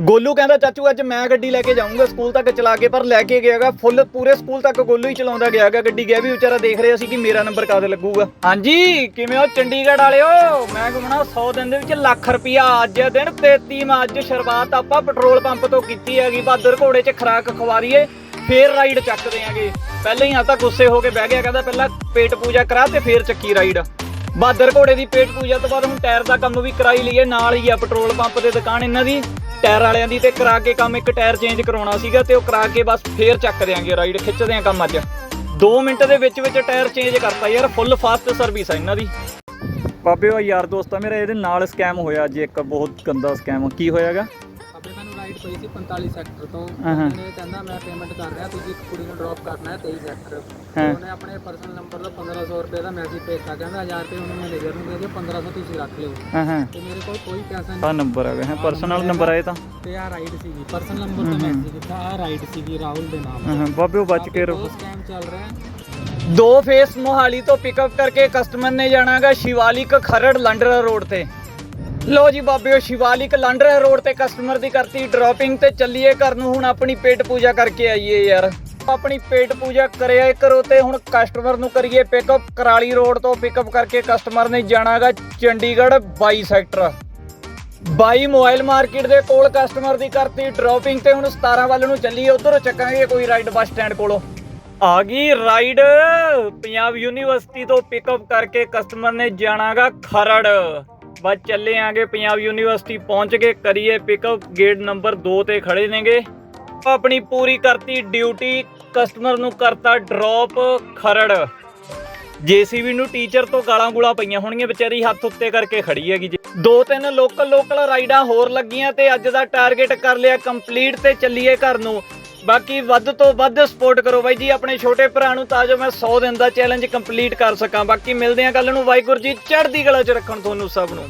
ਗੋਲੂ ਕਹਿੰਦਾ, ਚਾਚੂ, ਅੱਜ ਮੈਂ ਗੱਡੀ ਲੈ ਕੇ ਜਾਊਂਗਾ ਸਕੂਲ ਤੱਕ ਚਲਾ ਕੇ, ਪਰ ਲੈ ਕੇ ਗਿਆਗਾ, ਫੁੱਲ ਪੂਰੇ ਸਕੂਲ ਤੱਕ ਗੋਲੂ ਹੀ ਚਲਾਉਂਦਾ ਗਿਆਗਾ ਗੱਡੀ ਗਿਆ ਵੀ, ਵਿਚਾਰਾ ਦੇਖ ਰਿਹਾ ਸੀ ਕਿ ਮੇਰਾ ਨੰਬਰ ਕਦ ਲੱਗੂਗਾ। ਹਾਂਜੀ, ਕਿਵੇਂ ਹੋ ਚੰਡੀਗੜ੍ਹ ਵਾਲਿਓ? ਮੈਂ ਘੁੰਮਣਾ 100 ਦਿਨ ਦੇ ਵਿੱਚ ਲੱਖ ਰੁਪਿਆ ਅੱਜ ਦਿਨ 33 ਮਾ ਅੱਜ ਸ਼ੁਰੂਆਤ ਆਪਾਂ ਪੈਟਰੋਲ ਪੰਪ ਤੋਂ ਕੀਤੀ ਹੈਗੀ, ਬਹਾਦਰ ਘੋੜੇ 'ਚ ਖਰਾਕ ਖਵਾਰੀਏ, ਫੇਰ ਰਾਈਡ ਚੱਕਦੇ ਆਂਗੇ ਪਹਿਲਾਂ ਹੀ ਆ ਤਾਂ ਗੁੱਸੇ ਹੋ ਕੇ ਬਹਿ ਗਿਆ, ਕਹਿੰਦਾ, ਪਹਿਲਾਂ ਪੇਟ ਪੂਜਾ ਕਰਾ ਤੇ ਫੇਰ ਚੱਕੀ ਰਾਈਡ। ਬਹਾਦਰ ਘੋੜੇ ਦੀ ਪੇਟ ਪੂਜਾ ਤੋਂ ਬਾਅਦ ਹੁਣ ਟਾਇਰ ਦਾ ਕੰਮ ਵੀ ਕਰਾਈ ਲਈਏ, ਨਾਲ ਹੀ ਆ ਪੈਟਰੋਲ ਪੰਪ ਤੇ ਦੁਕਾਨ ਇਹਨਾਂ ਦੀ। ਟਾਇਰ ਵਾਲਿਆਂ ਦੀ ਤੇ ਕਰਾ ਕੇ ਕੰਮ ਇੱਕ ਟਾਇਰ ਚੇਂਜ ਕਰਾਉਣਾ ਸੀਗਾ ਤੇ ਉਹ ਕਰਾ ਕੇ ਬਸ ਫੇਰ ਚੱਕ ਦਿਆਂਗੇ ਰਾਈਡ ਖਿੱਚਦੇ ਆਂ ਕੰਮ ਅੱਜ। 2 ਮਿੰਟ ਦੇ ਵਿੱਚ ਵਿੱਚ ਟਾਇਰ ਚੇਂਜ ਕਰਤਾ ਯਾਰ ਫੁੱਲ ਫਾਸਟ ਸਰਵਿਸ ਆ ਇਹਨਾਂ ਦੀ। ਬਾਬੇ ਉਹ ਯਾਰ ਦੋਸਤਾ ਮੇਰਾ, ਇਹਦੇ ਨਾਲ ਸਕੈਮ ਹੋਇਆ ਅੱਜ ਇੱਕ, ਬਹੁਤ ਗੰਦਾ ਸਕੈਮ ਕੀ ਹੋਇਆਗਾ? ਅੱਬੇ ਮੈਨੂੰ ਰਾਈਡ ਪਈ ਸੀ 45 ਸੈਕਟਰ ਤੋਂ। ਹਾਂ, ਹਾਂ। ਉਹਨੇ ਕਹਿੰਦਾ ਮੈਂ ਪੇਮੈਂਟ ਕਰ ਰਿਹਾ ਤੁਸੀਂ ਇੱਕ ਕੁੜੀ ਨੂੰ ਡ੍ਰੌਪ ਕਰਨਾ ਹੈ 23 ਸੈਕਟਰ ਹਾਂ। ਉਹਨੇ ਆਪਣੇ ਪਰਸਨਲ ਨੰਬਰ ਤੋਂ 1500 ਰੁਪਏ ਦਾ ਮੈਸੇਜ ਭੇਜਤਾ ਕਹਿੰਦਾ 1000 ਰੁਪਏ ਉਹਨੂੰ ਮੈਨੇਜਰ ਨੂੰ ਦੇ ਦਿਓ 1500 ਤੁਸੀਂ ਰੱਖ ਲਿਓ। ਹਾਂ ਹਾਂ। ਤੇ ਮੇਰੇ ਕੋਲ ਕੋਈ ਪੈਸਾ ਆ ਨਹੀਂ ਨੰਬਰ ਹੈਗਾ ਹੈ ਪਰਸਨਲ ਨੰਬਰ ਆਏ ਤਾਂ। ਤੇ ਆ ਰਾਈਡ ਸੀਗੀ। ਪਰਸਨਲ ਨੰਬਰ ਤੋਂ ਮੈਸੇਜ ਕੀਤਾ ਆ ਰਾਈਡ ਸੀਗੀ ਰਾਹੁਲ ਦੇ ਨਾਮ ਹਾਂ ਹਾਂ ਬਾਬੇ ਉਹ ਬਚ ਕੇ ਰਹੋ। ਸਕੈਮ ਚੱਲ ਰਿਹਾ ਹੈ ਦੋ ਫੇਸ ਮੋਹਾਲੀ ਤੋਂ ਪਿਕਅਪ ਕਰਕੇ ਕਸਟਮਰ ਨੇ ਜਾਣਾਗਾ ਸ਼ਿਵਾਲਿਕ ਖਰੜ ਲਾਂਡਰਾ ਰੋਡ ਤੇ। ਲੋ ਜੀ ਬਾਬਿਓ, ਸ਼ਿਵਾਲਿਕ ਲਾਂਡਰਾ ਰੋਡ ਤੇ ਕਸਟਮਰ ਦੀ ਕਰਤੀ ਡ੍ਰੌਪਿੰਗ ਤੇ ਚੱਲੀਏ ਘਰ ਨੂੰ। ਹੁਣ ਆਪਣੀ ਪੇਟ ਪੂਜਾ ਕਰਕੇ ਆਈਏ ਯਾਰ। ਆਪਣੀ ਪੇਟ ਪੂਜਾ ਕਰਿਆ ਕਰੋ ਤੇ ਹੁਣ ਕਸਟਮਰ ਨੂੰ ਕਰੀਏ ਪਿਕਅਪ ਕਰਾਲੀ ਰੋਡ ਤੋਂ ਪਿਕਅਪ ਕਰਕੇ ਕਸਟਮਰ ਨੇ ਜਾਣਾਗਾ ਚੰਡੀਗੜ੍ਹ 22 ਸੈਕਟਰ। 22 ਮੋਬਾਈਲ ਮਾਰਕੀਟ ਦੇ ਕੋਲ ਕਸਟਮਰ ਦੀ ਕਰਤੀ ਡ੍ਰੌਪਿੰਗ ਤੇ ਹੁਣ 17 ਵੱਲ ਨੂੰ ਚੱਲੀਏ। ਉਧਰੋਂ ਚੱਕਾਂਗੇ ਕੋਈ ਰਾਈਡ ਬੱਸ ਸਟੈਂਡ ਕੋਲੋਂ। ਆ ਗਈ ਰਾਈਡ ਪੰਜਾਬ ਯੂਨੀਵਰਸਿਟੀ ਤੋਂ ਪਿਕਅਪ ਕਰਕੇ ਕਸਟਮਰ ਨੇ ਜਾਣਾਗਾ ਖਰੜ। ਬਸ ਚੱਲੇ ਆਂਗੇ, ਪੰਜਾਬ ਯੂਨੀਵਰਸਿਟੀ ਪਹੁੰਚ ਕੇ ਕਰੀਏ ਪਿਕਅਪ ਗੇਟ ਨੰਬਰ 2 ਤੇ ਖੜੇ ਨੇਗੇ। ਆਪਣੀ ਪੂਰੀ ਕਰਤੀ ਡਿਊਟੀ ਕਸਟਮਰ ਨੂੰ ਕਰਤਾ ਡ੍ਰੌਪ ਖਰੜ। ਜੀਸੀਬੀ ਨੂੰ ਟੀਚਰ ਤੋਂ ਗਾਲਾਂ ਗੁਲਾਂ ਪਈਆਂ ਹੋਣਗੀਆਂ, ਵਿਚਾਰੀ ਹੱਥ ਉੱਤੇ ਕਰਕੇ ਖੜੀ ਹੈਗੀ ਜੀ। ਦੋ ਤਿੰਨ ਲੋਕਲ ਲੋਕਲ ਰਾਈਡਾਂ ਹੋਰ ਲੱਗੀਆਂ ਤੇ ਅੱਜ ਦਾ ਟਾਰਗੇਟ ਕਰ ਲਿਆ ਕੰਪਲੀਟ ਤੇ ਚੱਲੀਏ ਘਰ ਨੂੰ। ਬਾਕੀ ਵੱਧ ਤੋਂ ਵੱਧ ਸਪੋਰਟ ਕਰੋ ਬਾਈ ਜੀ, ਆਪਣੇ ਛੋਟੇ ਭਰਾ ਨੂੰ ਤਾਂ ਜੋ ਮੈਂ 100 ਦਿਨ ਦਾ ਚੈਲੰਜ ਕੰਪਲੀਟ ਕਰ ਸਕਾਂ। ਬਾਕੀ ਮਿਲਦੇ ਹਾਂ ਕੱਲ ਨੂੰ। ਵਾਹਿਗੁਰੂ ਜੀ, ਚੜ੍ਹਦੀ ਕਲਾ ਚ ਰੱਖਣ ਤੁਹਾਨੂੰ ਸਭ ਨੂੰ।